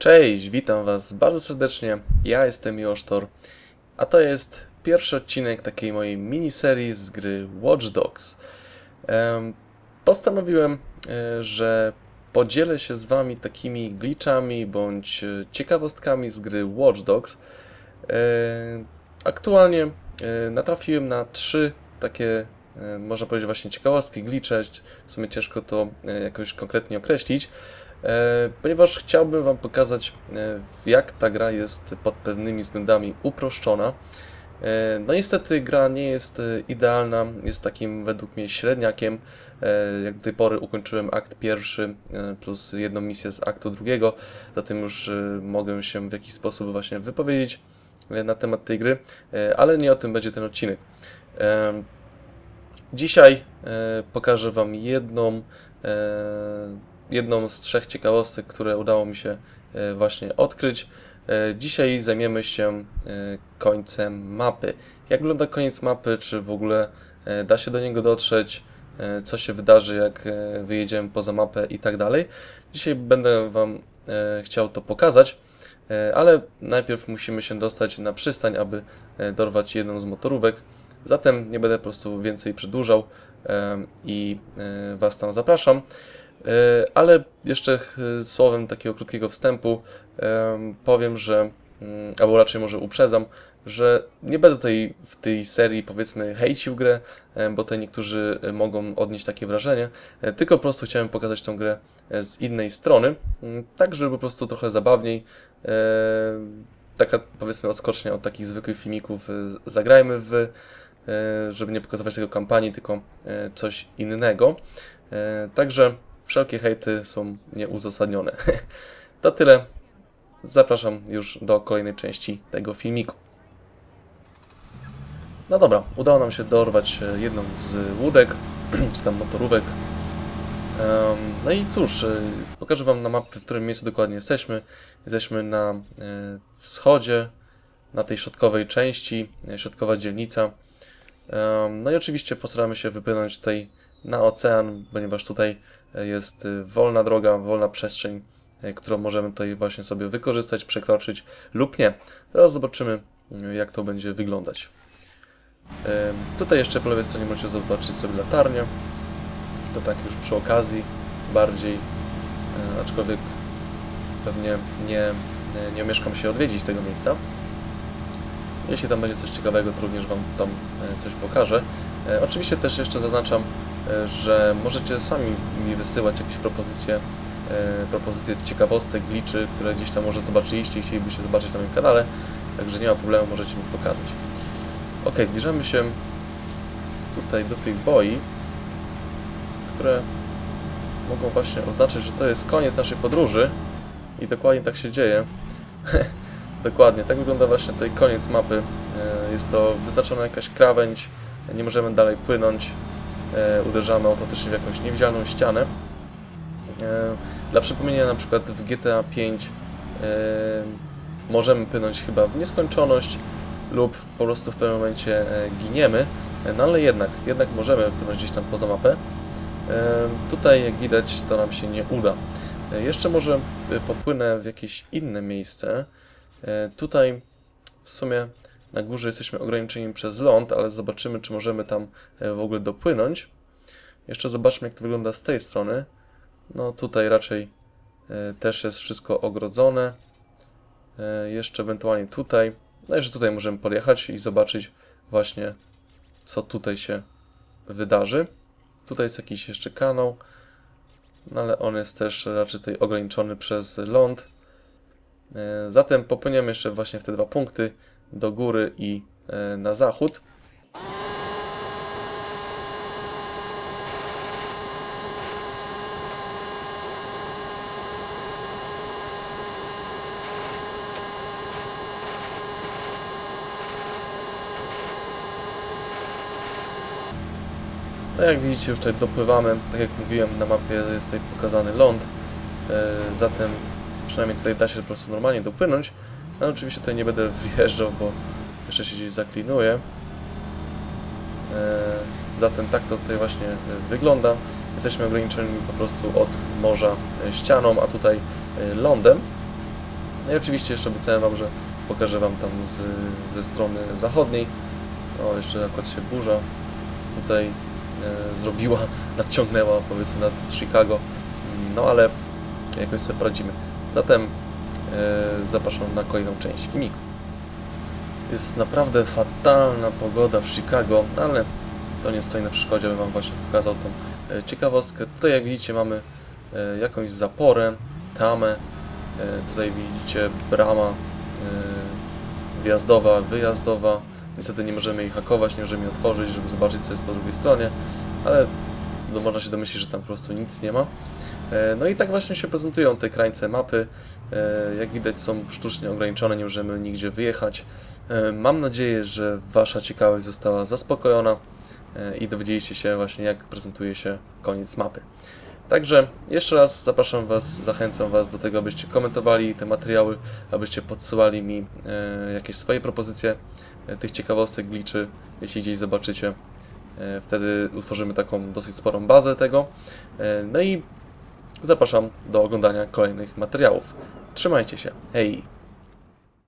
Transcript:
Cześć, witam Was bardzo serdecznie. Ja jestem Josztor, a to jest pierwszy odcinek takiej mojej miniserii z gry Watch Dogs. Em, Postanowiłem, e, że podzielę się z Wami takimi glitchami bądź e, ciekawostkami z gry Watch Dogs. E, Aktualnie natrafiłem na trzy takie, można powiedzieć, właśnie ciekawostki, glitche. W sumie ciężko to jakoś konkretnie określić. E, ponieważ chciałbym Wam pokazać, e, jak ta gra jest pod pewnymi względami uproszczona. E, No niestety gra nie jest idealna, jest takim według mnie średniakiem. Jak do tej pory ukończyłem akt pierwszy plus jedną misję z aktu drugiego, zatem już mogę się w jakiś sposób właśnie wypowiedzieć na temat tej gry, ale nie o tym będzie ten odcinek. Dzisiaj pokażę Wam jedną, jedną z trzech ciekawostek, które udało mi się e, właśnie odkryć. E, Dzisiaj zajmiemy się e, końcem mapy. Jak wygląda koniec mapy, czy w ogóle da się do niego dotrzeć, co się wydarzy, jak wyjedziemy poza mapę i tak dalej. Dzisiaj będę Wam chciał to pokazać, ale najpierw musimy się dostać na przystań, aby dorwać jedną z motorówek. Zatem nie będę po prostu więcej przedłużał i Was tam zapraszam. E, Ale jeszcze ch- słowem takiego krótkiego wstępu em, powiem, że, mm, albo raczej może uprzedzam, że nie będę tutaj w tej serii powiedzmy hejcił grę, e, bo tutaj niektórzy e, mogą odnieść takie wrażenie, e, tylko po prostu chciałem pokazać tą grę e, z innej strony, mm, tak żeby po prostu trochę zabawniej, e, taka powiedzmy odskocznia od takich zwykłych filmików, e, zagrajmy w, e, żeby nie pokazywać tego kampanii, tylko e, coś innego. E, Także wszelkie hejty są nieuzasadnione. To tyle. Zapraszam już do kolejnej części tego filmiku. No dobra, udało nam się dorwać e, jedną z łódek, czy tam motorówek. No i cóż, e, pokażę Wam na mapie, w którym miejscu dokładnie jesteśmy. Jesteśmy na e, wschodzie, na tej środkowej części, środkowa dzielnica. No i oczywiście postaramy się wypłynąć tutaj na ocean, ponieważ tutaj e, jest e, wolna droga, wolna przestrzeń, e, którą możemy tutaj właśnie sobie wykorzystać, przekroczyć lub nie. Teraz zobaczymy, jak to będzie wyglądać. Tutaj jeszcze po lewej stronie możecie zobaczyć sobie latarnię. To tak już przy okazji bardziej, aczkolwiek pewnie nie, nie omieszkam się odwiedzić tego miejsca. Jeśli tam będzie coś ciekawego, to również Wam tam coś pokażę. Oczywiście też jeszcze zaznaczam, że możecie sami mi wysyłać jakieś propozycje, e, propozycje ciekawostek, liczy, które gdzieś tam może zobaczyliście i chcielibyście zobaczyć na moim kanale, także nie ma problemu, możecie mi pokazać. Ok, zbliżamy się tutaj do tych boi, które mogą właśnie oznaczać, że to jest koniec naszej podróży i dokładnie tak się dzieje. Dokładnie, tak wygląda właśnie tutaj koniec mapy. E, Jest to wyznaczona jakaś krawędź, nie możemy dalej płynąć, uderzamy automatycznie w jakąś niewidzialną ścianę. E, Dla przypomnienia, na przykład w GTA 5 e, możemy płynąć chyba w nieskończoność lub po prostu w pewnym momencie e, giniemy, E, no ale jednak, jednak możemy płynąć gdzieś tam poza mapę. E, Tutaj, jak widać, to nam się nie uda. E, Jeszcze może e, popłynę w jakieś inne miejsce. E, Tutaj w sumie na górze jesteśmy ograniczeni przez ląd, ale zobaczymy, czy możemy tam e, w ogóle dopłynąć. Jeszcze zobaczmy, jak to wygląda z tej strony. No tutaj raczej e, też jest wszystko ogrodzone. E, Jeszcze ewentualnie tutaj. No i że tutaj możemy podjechać i zobaczyć właśnie, co tutaj się wydarzy. Tutaj jest jakiś jeszcze kanał, no ale on jest też raczej tutaj ograniczony przez ląd. E, Zatem popłyniemy jeszcze właśnie w te dwa punkty do góry i e, na zachód. No jak widzicie już tutaj dopływamy, tak jak mówiłem na mapie jest tutaj pokazany ląd, e, zatem przynajmniej tutaj da się po prostu normalnie dopłynąć, no oczywiście tutaj nie będę wjeżdżał, bo jeszcze się gdzieś zaklinuje. E, Zatem tak to tutaj właśnie e, wygląda. Jesteśmy ograniczeni po prostu od morza e, ścianą, a tutaj lądem. No i oczywiście jeszcze obiecałem Wam, że pokażę Wam tam z, ze strony zachodniej. O, jeszcze akurat się burza tutaj e, zrobiła, nadciągnęła powiedzmy nad Chicago. No ale jakoś sobie poradzimy. Zatem e, zapraszam na kolejną część filmiku. Jest naprawdę fatalna pogoda w Chicago, ale to nie stoi na przeszkodzie, bym Wam właśnie pokazał tą e, ciekawostkę. Tutaj jak widzicie mamy e, jakąś zaporę, tamę. Tutaj widzicie brama wjazdowa, wyjazdowa. Niestety nie możemy jej hakować, nie możemy jej otworzyć, żeby zobaczyć co jest po drugiej stronie, ale no, można się domyślić, że tam po prostu nic nie ma. E, No i tak właśnie się prezentują te krańce mapy. E, Jak widać są sztucznie ograniczone, nie możemy nigdzie wyjechać. E, Mam nadzieję, że Wasza ciekawość została zaspokojona i dowiedzieliście się właśnie jak prezentuje się koniec mapy. Także jeszcze raz zapraszam Was, zachęcam Was do tego, abyście komentowali te materiały, abyście podsyłali mi jakieś swoje propozycje tych ciekawostek, gliczy, jeśli gdzieś zobaczycie. Wtedy utworzymy taką dosyć sporą bazę tego. No i zapraszam do oglądania kolejnych materiałów. Trzymajcie się. Hej!